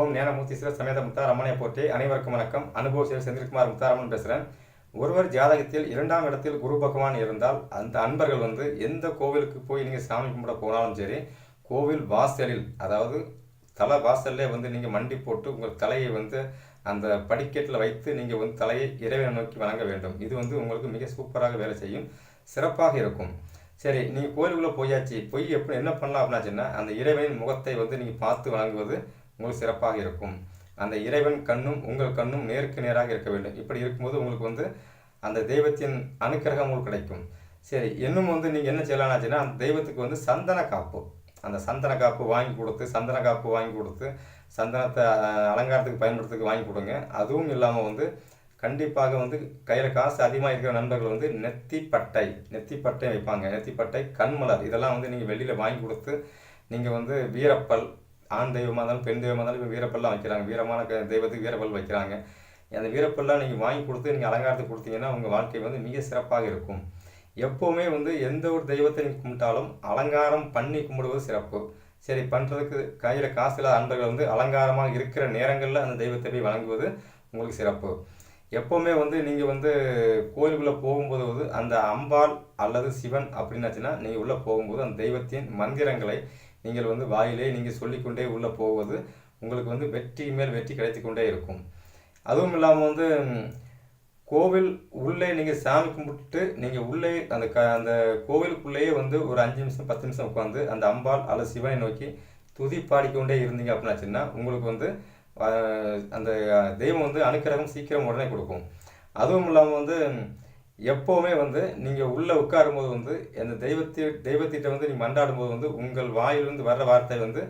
ஓம் ஞானமூர்த்தி சிவ சமேத முத்தாரம்மனை போற்றி அனைவருக்கும் வணக்கம். அனுபவ சிவ செந்தில்குமார் முத்தாரம்மன் பேசுகிறேன் ஒருவர் ஜாதகத்தில் இரண்டாம் இடத்தில் குரு பகவான் இருந்தால் அந்த அன்பர்கள் வந்து எந்த கோவிலுக்கு போய் நீங்கள் சாமி கும்பிட போனாலும் சரி கோவில் வாசலில் அதாவது தலை வாசல்லே வந்து நீங்கள் மண்டி போட்டு உங்கள் தலையை வந்து அந்த படிக்கட்டில் வைத்து நீங்கள் வந்து தலையை இறைவனை நோக்கி வணங்க வேண்டும். இது வந்து உங்களுக்கு மிக சூப்பராக வேலை செய்யும் சிறப்பாக இருக்கும். சரி நீங்கள் கோயிலுக்குள்ளே போயாச்சு. போய் எப்படி என்ன பண்ணலாம் அப்படின்னாச்சுன்னா அந்த இறைவனின் முகத்தை வந்து நீங்கள் பார்த்து வணங்குவது உங்களுக்கு சிறப்பாக இருக்கும். அந்த இறைவன் கண்ணும் உங்கள் கண்ணும் நேருக்கு நேராக இருக்க வேண்டும். இப்படி இருக்கும்போது உங்களுக்கு வந்து அந்த தெய்வத்தின் அனுக்கிரகம் உங்களுக்கு கிடைக்கும். சரி இன்னும் வந்து நீங்கள் என்ன செய்யலாம்னாச்சுன்னா அந்த தெய்வத்துக்கு வந்து சந்தன காப்பு. அந்த சந்தன காப்பு வாங்கி கொடுத்து சந்தன காப்பு வாங்கி கொடுத்து சந்தனத்தை அலங்காரத்துக்கு பயன்படுத்துறதுக்கு வாங்கி கொடுங்க. அதுவும் இல்லாமல் வந்து கண்டிப்பாக வந்து கையில் காசு அதிகமாக இருக்கிற நண்பர்கள் வந்து நெத்திப்பட்டை நெத்திப்பட்டை வைப்பாங்க. நெத்திப்பட்டை கண்மலர். இதெல்லாம் வந்து நீங்கள் வெளியில் வாங்கி கொடுத்து நீங்கள் வந்து வீரப்பல் ஆண் தெய்வமாக இருந்தாலும் பெண் தெய்வமாக இருந்தாலும் இப்போ வீரப்பல்லாம் வைக்கிறாங்க. வீரமான தெய்வத்துக்கு வீரப்பல் வைக்கிறாங்க. அந்த வீரப்பல்லாம் நீங்கள் வாங்கி கொடுத்து நீங்கள் அலங்காரத்துக்கு கொடுத்தீங்கன்னா உங்கள் வாழ்க்கை வந்து மிக சிறப்பாக இருக்கும். எப்போவுமே வந்து எந்த ஒரு தெய்வத்தை நீங்கள் கும்பிட்டாலும் அலங்காரம் பண்ணி கும்பிடுவது சிறப்பு. சரி பண்ணுறதுக்கு கையில் காசு இல்லாத அன்பர்கள் வந்து அலங்காரமாக இருக்கிற நேரங்களில் அந்த தெய்வத்தை போய் வழங்குவது உங்களுக்கு சிறப்பு. எப்போவுமே வந்து நீங்கள் வந்து கோயிலுக்குள்ளே போகும்போது வந்து அந்த அம்பாள் அல்லது சிவன் அப்படின்னாச்சுன்னா நீங்கள் உள்ளே போகும்போது அந்த தெய்வத்தின் மந்திரங்களை நீங்கள் வந்து வாயிலே நீங்கள் சொல்லிக்கொண்டே உள்ளே போவது உங்களுக்கு வந்து வெற்றி மேல் வெற்றி கிடைத்து கொண்டே இருக்கும். அதுவும் இல்லாமல் வந்து கோவில் உள்ளே நீங்கள் சாமி கும்பிட்டு நீங்கள் உள்ளே அந்த க அந்த கோவிலுக்குள்ளேயே வந்து ஒரு அஞ்சு நிமிஷம் பத்து நிமிஷம் உட்காந்து அந்த அம்பாள் அல்லது சிவனை நோக்கி துதி பாடிக்கொண்டே இருந்தீங்க அப்படின்னாச்சுன்னா உங்களுக்கு வந்து அந்த தெய்வம் வந்து அனுக்கிரகம் சீக்கிரம் உடனே கொடுக்கும். அதுவும் இல்லாமல் வந்து எப்போவுமே வந்து நீங்கள் உள்ளே உட்காரும்போது வந்து அந்த தெய்வத்தை தெய்வத்திட்ட வந்து நீங்கள் மண்டாடும்போது வந்து உங்கள் வாயிலிருந்து வர்ற வார்த்தை வந்து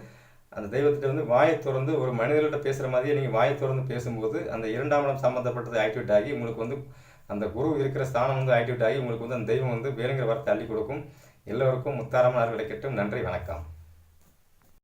அந்த தெய்வத்திட்ட வந்து வாயை திறந்து ஒரு மனிதர்கிட்ட பேசுகிற மாதிரியே நீங்கள் வாயை திறந்து பேசும்போது அந்த இரண்டாம் இடம் சம்மந்தப்பட்டது ஆக்டிவேட் ஆகி உங்களுக்கு வந்து அந்த குரு இருக்கிற ஸ்தானம் வந்து ஆக்டிவேட் ஆகி உங்களுக்கு வந்து அந்த தெய்வம் வந்து வேணுங்கிற வார்த்தை அள்ளி கொடுக்கும். எல்லோருக்கும் முத்தாரமாக கிடைக்கட்டும். நன்றி வணக்கம்.